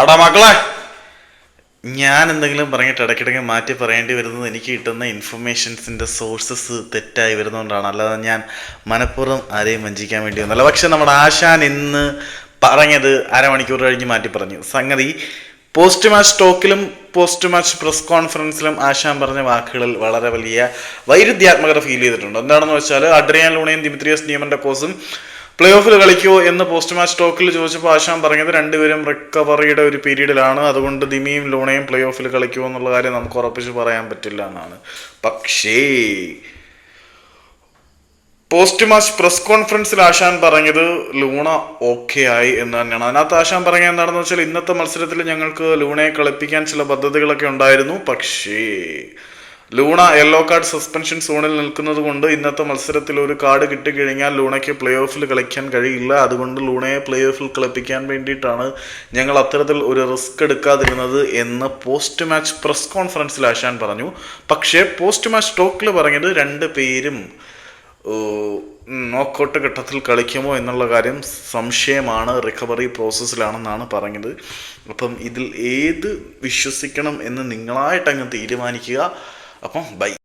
അടാ മക്കളെ. ഞാൻ എന്തെങ്കിലും പറഞ്ഞിട്ട് ഇടയ്ക്കിടയ്ക്ക് മാറ്റി പറയേണ്ടി വരുന്നത് എനിക്ക് കിട്ടുന്ന ഇൻഫർമേഷൻസിന്റെ സോഴ്സസ് തെറ്റായി വരുന്നതുകൊണ്ടാണ്. അല്ലാതെ ഞാൻ മനഃപൂർവം ആരെയും വഞ്ചിക്കാൻ വേണ്ടി ഒന്നല്ല പക്ഷെ നമ്മുടെ ആശാൻ ഇന്ന് പറഞ്ഞത് അരമണിക്കൂർ കഴിഞ്ഞ് മാറ്റി പറഞ്ഞു. സംഗതി പോസ്റ്റ് മാച്ച് ടോക്കിലും പോസ്റ്റ് മാച്ച് പ്രസ് കോൺഫറൻസിലും ആശാൻ പറഞ്ഞ വാക്കുകളിൽ വളരെ വലിയ വൈരുദ്ധ്യാത്മകത ഫീൽ ചെയ്തിട്ടുണ്ട്. എന്താണെന്ന് വെച്ചാൽ അഡ്രിയാൻ ലൂണയും ദിമിത്രിയസ് നിയമന്റെ കോസും പ്ലേ ഓഫിൽ കളിക്കുമോ എന്ന് പോസ്റ്റ് മാച്ച് ടോക്കിൽ ചോദിച്ചപ്പോൾ ആശാൻ പറഞ്ഞത് രണ്ടുപേരും റിക്കവറിയുടെ ഒരു പീരീഡിലാണ്. അതുകൊണ്ട് ദിമിയും ലൂണയും പ്ലേ ഓഫിൽ കളിക്കുമോ എന്നുള്ള കാര്യം നമുക്ക് ഉറപ്പിച്ച് പറയാൻ പറ്റില്ല എന്നാണ്. പക്ഷേ പോസ്റ്റ് മാച്ച് പ്രസ് കോൺഫറൻസിൽ ആശാൻ പറഞ്ഞത് ലൂണ ഓക്കെ ആയി എന്ന് തന്നെയാണ്. അതിനകത്ത് ആശാൻ പറഞ്ഞത് എന്താണെന്ന് വെച്ചാൽ ഇന്നത്തെ മത്സരത്തിൽ ഞങ്ങൾക്ക് ലൂണയെ കളിപ്പിക്കാൻ ചില പദ്ധതികളൊക്കെ ഉണ്ടായിരുന്നു. പക്ഷേ ലൂണ യെല്ലോ കാർഡ് സസ്പെൻഷൻ സോണിൽ നിൽക്കുന്നത് കൊണ്ട് ഇന്നത്തെ മത്സരത്തിൽ ഒരു കാർഡ് കിട്ടിക്കഴിഞ്ഞാൽ ലൂണയ്ക്ക് പ്ലേ ഓഫിൽ കളിക്കാൻ കഴിയില്ല. അതുകൊണ്ട് ലൂണയെ പ്ലേ ഓഫിൽ കളിപ്പിക്കാൻ വേണ്ടിയിട്ടാണ് ഞങ്ങൾ അത്തരത്തിൽ ഒരു റിസ്ക് എടുക്കാതിരുന്നത് എന്ന് പോസ്റ്റ് മാച്ച് പ്രസ് കോൺഫറൻസിൽ ആശാൻ പറഞ്ഞു. പക്ഷേ പോസ്റ്റ് മാച്ച് ടോക്കിൽ പറഞ്ഞത് രണ്ട് പേരും നോക്കൗട്ട് ഘട്ടത്തിൽ കളിക്കുമോ എന്നുള്ള കാര്യം സംശയമാണ് റിക്കവറി പ്രോസസ്സിലാണെന്നാണ് പറഞ്ഞത്. അപ്പം ഇതിൽ ഏത് വിശ്വസിക്കണം എന്ന് നിങ്ങളായിട്ടങ്ങ് തീരുമാനിക്കുക. അപ്പം ബൈ.